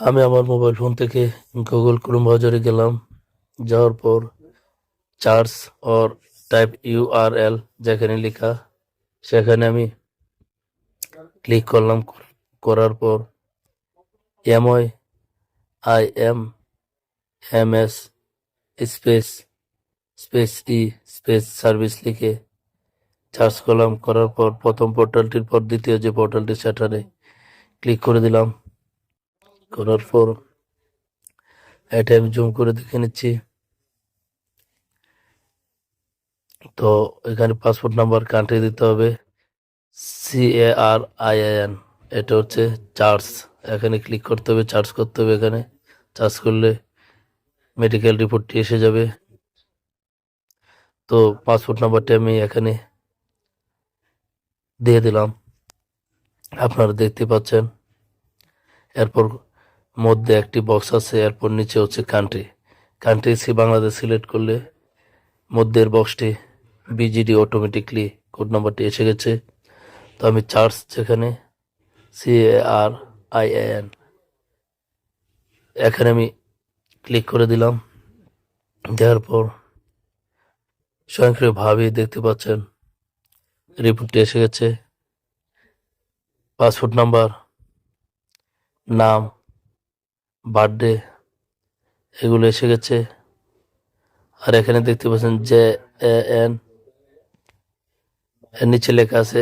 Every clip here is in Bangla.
আমি আমার মোবাইল ফোন থেকে গুগল ক্রোম ব্রাউজারে গেলাম। যাওয়ার পর চার্জ অর টাইপ ইউআরএল যেখানে লেখা, সেখানে আমি ক্লিক করলাম। করার পর MOE I M M S space space E space service লিখে সার্চ করলাম। করার পর প্রথম পোর্টালটির পর দ্বিতীয় যে পোর্টালটি সেটারে ক্লিক করে দিলাম। করার পর এটা আমি জুম করে দেখে নিচ্ছি। তো এখানে পাসপোর্ট নাম্বার কান্ট্রি দিতে হবে। C A R I N এটা হচ্ছে চার্জ এখানে ক্লিক করতে হবে চার্জ করতে হবে এখানে। চার্জ করলে মেডিকেল রিপোর্টটি এসে যাবে। তো পাসপোর্ট নাম্বারটি আমি এখানে দিয়ে দিলাম। আপনারা দেখতে পাচ্ছেন। এরপর মধ্যে একটি বক্স আছে, এরপর নিচে হচ্ছে country country C Bangladesh select করলে মধ্যের বক্সটি বিজিডি অটোমেটিকলি কোড নাম্বারটি এসে গেছে। তো আমি চার্জ যেখানে সি আর আই এন এখানে আমি ক্লিক করে দিলাম। দেওয়ার পর স্বয়ংক্রিয়ভাবেই দেখতে পাচ্ছেন রিপোর্টটি এসে গেছে। পাসপোর্ট নাম্বার নাম বার্থডে, এগুলো এসে গেছে। আর এখানে দেখতে পাচ্ছেন জে এন এর নিচে লেখা আছে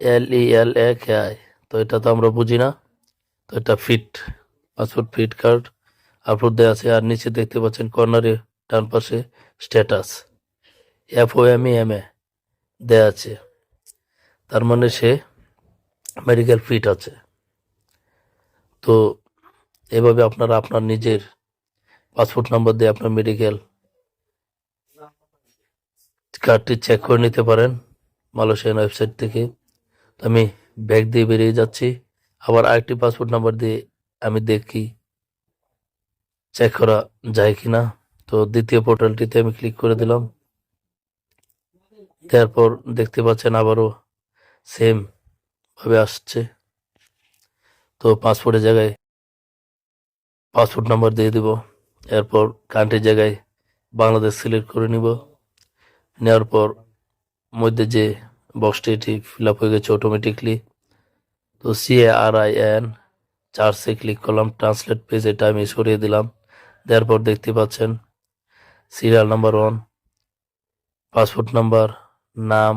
এল ই এল এ কে আই তো এটা তো আমরা বুঝি না। তো এটা fit, passport, fit card, upload দেওয়া আছে। আর নিচে দেখতে পাচ্ছেন কর্নারে ডান পাশে status. F O M E M A দেওয়া আছে। তার মানে সে মেডিকেল ফিট আছে। তো এভাবে আপনারা আপনার নিজের পাসপোর্ট নাম্বার দিয়ে আপনার মেডিকেল কার্ডটি চেক করে নিতে পারেন মালয়েশিয়ান ওয়েবসাইট থেকে। আমি ব্যাগ দিয়ে বেরিয়ে যাচ্ছি। আবার আরেকটি পাসপোর্ট নাম্বার দিয়ে আমি দেখি চেক করা যায় কি না তো দ্বিতীয় পোর্টালটিতে আমি ক্লিক করে দিলাম। তারপর দেখতে পাচ্ছেন আবারও সেম ভাবে আসছে। তো পাসপোর্টের জায়গায় পাসপোর্ট নাম্বার দিয়ে দিব, এরপর কান্ট্রির জায়গায় বাংলাদেশ সিলেক্ট করে নিব। নেওয়ার পর মধ্যে যে বক্সটি এটি ফিল আপ হয়ে গেছে অটোমেটিকলি তো সি আর আই এন চার্জে ক্লিক করলাম ট্রান্সলেট পেজ এটা আমি সরিয়ে দিলাম। দেওয়ার পর দেখতে পাচ্ছেন serial number one passport number, নাম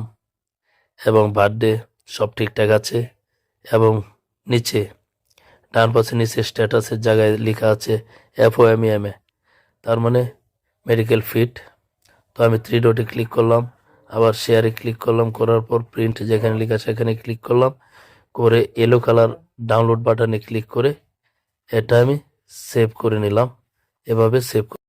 এবং বার্থডে সব ঠিকঠাক আছে এবং নিচে ডান পাশে নিচে স্ট্যাটাসের জায়গায় লেখা আছে F O M M A তার মানে মেডিকেল ফিট তো আমি থ্রি ডটে ক্লিক করলাম, আবার শেয়ারে ক্লিক করলাম, করার পর প্রিন্ট যেখানে লেখা সেখানে ক্লিক করলাম, করে এলো কালার ডাউনলোড বাটনে ক্লিক করে এটা আমি সেভ করে নিলাম। এভাবে সেভ